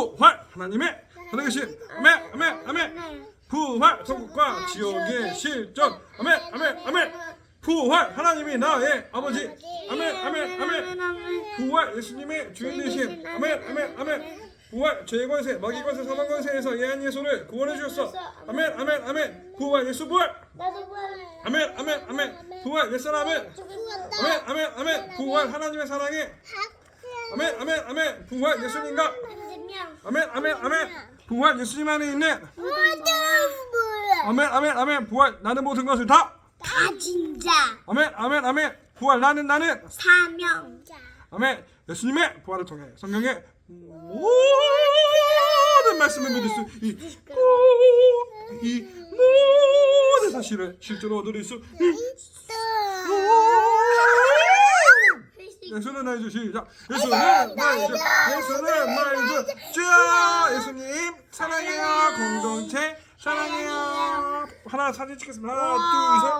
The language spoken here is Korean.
부활! 하나님의 살아계신! 아멘 아멘 아멘! 부활! 천국과 지옥의 실존! 아멘 아멘 아멘! 부활! 하나님이 나의 아버지! 아멘 아멘 아멘! 부활! 예수님의 주인 되신! 아멘 아멘 아멘! 부활! 죄의 권세 마귀 권세 사망 권세에서 예한 예수를 구원해 주셨어 아멘 아멘 아멘! 부활! 예수 부활. 아멘 아멘 아멘! 부활! 옛사람은 죽었다. 아멘 아멘 아멘! 부활! 하나님의 사랑에! 아멘 아멘 아멘! 부활! 예수님과 명. 아멘 아멘 아멘 부활 예수님 안에 있는 부활. 아멘 아멘 아멘 부활 나는 모든 것을 다 다 진짜. 아멘 아멘 아멘 부활 나는 나는 사명. 아멘 예수님의 부활을 통해 성경의 모든 말씀을 믿을 수 있고 이 모든 사실을 실제로 얻을 수 있어 예수는 나의 주 시작 예수는 나의 주 예수는 나의 주 주여 예수님. 사랑해요. 공동체. 사랑해요. 하나 사진 찍겠습니다. 하나 둘셋. 우와.